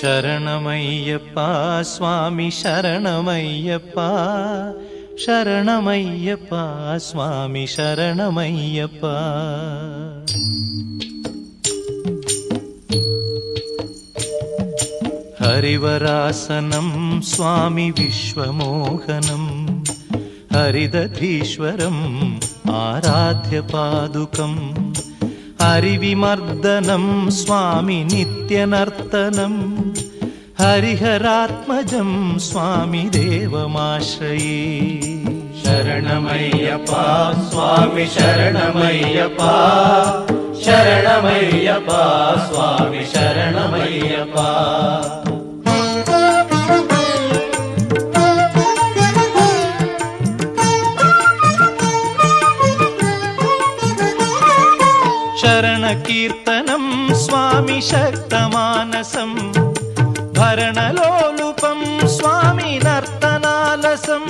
शरणमय्यप्पा स्वामि शरणमय्यप्पा शरणमय्यप्पा स्वामि शरणमय्यप्पा हरिवरासनं स्वामि विश्वमोहनम् हरिदधीश्वरम् आराध्यपादुकम् हरिविमर्दनं स्वामि नित्यनर्तनम् हरिहरात्मजं स्वामि देवमाश्रये शरणमय्यप्पा स्वामि शरणमय्यप्पा शरणमय्यप्पा स्वामि शरणमय्यप्पा शरणकीर्तनं स्वामि शक्तमानसम् भरणलोलुपं स्वामि नर्तनालसम्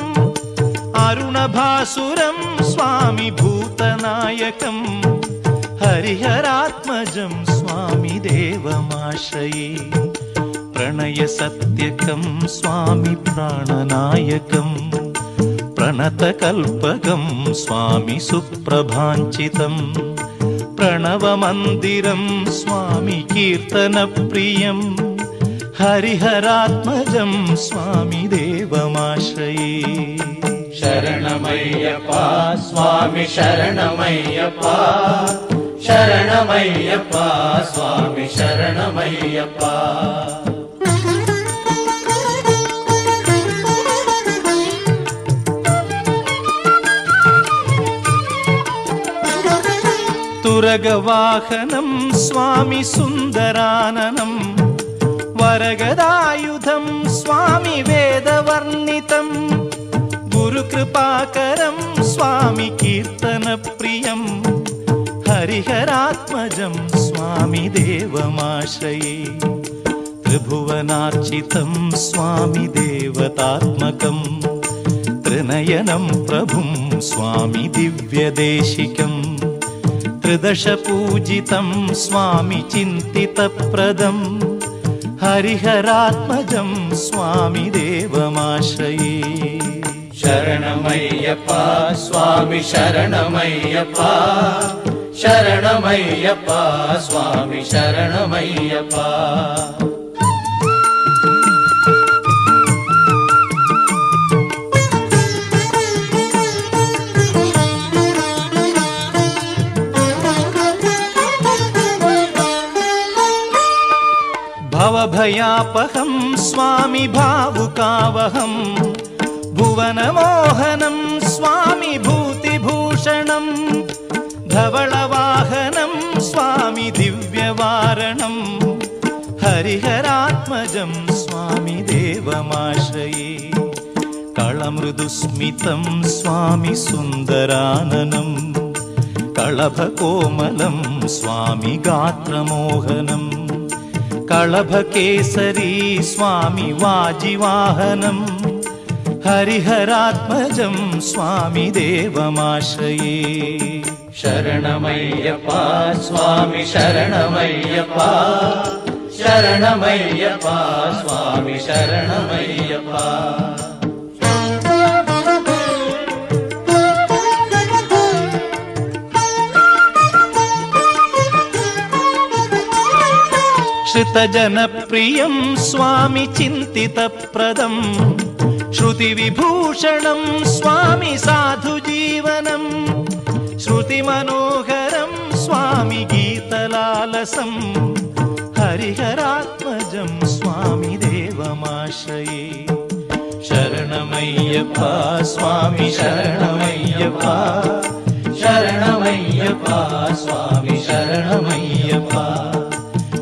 अरुणभासुरं स्वामि भूतनायकम् हरिहरात्मजं स्वामि देवमाश्रये प्रणयसत्यकं स्वामि प्राणनायकम् प्रणतकल्पकं स्वामि सुप्रभाञ्चितम् प्रणवमन्दिरं स्वामि कीर्तनप्रियम् हरिहरात्मजं स्वामि देवमाश्रये। शरणमय्यप्पा स्वामि शरणमय्यप्पा शरणमय्यप्पा स्वामि शरणमय्यप्पा तुरगवाहनं स्वामि सुन्दराननम् वरगदायुधं स्वामि वेदवर्णितम् गुरुकृपाकरं स्वामि कीर्तनप्रियम् हरिहरात्मजं स्वामि देवमाश्रये त्रिभुवनार्चितं स्वामि देवतात्मकम् त्रिनयनं प्रभुं स्वामि दिव्यदेशिकम् त्रिदशपूजितं स्वामि चिन्तितप्रदम् हरिहरात्मजं स्वामि देवमाश्रये। शरणमय्यप्पा स्वामि शरणमय्यप्पा शरणमय्यप्पा स्वामि शरणमय्यप्पा भवभयापहं स्वामि भावुकावहम् भुवनमोहनं स्वामि भूतिभूषणम् धवळवाहनं स्वामि दिव्यवारणम् हरिहरात्मजं स्वामि देवमाश्रये कळमृदुस्मितं स्वामि सुन्दराननम् कळभकोमलं स्वामि गात्रमोहनम् कळभकेसरी स्वामि वाजिवाहनम् हरिहरात्मजं स्वामि देवमाश्रये। शरणमय्यप्पा स्वामि शरणमय्यप्पा शरणमय्यप्पा स्वामि शरणमय्यप्पा श्रुतजनप्रियं स्वामि चिन्तितप्रदम् श्रुतिविभूषणं स्वामि साधुजीवनम् श्रुतिमनोहरं स्वामि गीतलालसम् हरिहरात्मजं स्वामि देवमाश्रये। शरणमय्यप्पा स्वामि शरणमय्यप्पा। शरणमय्यप्पा स्वामि शरणमय्यप्पा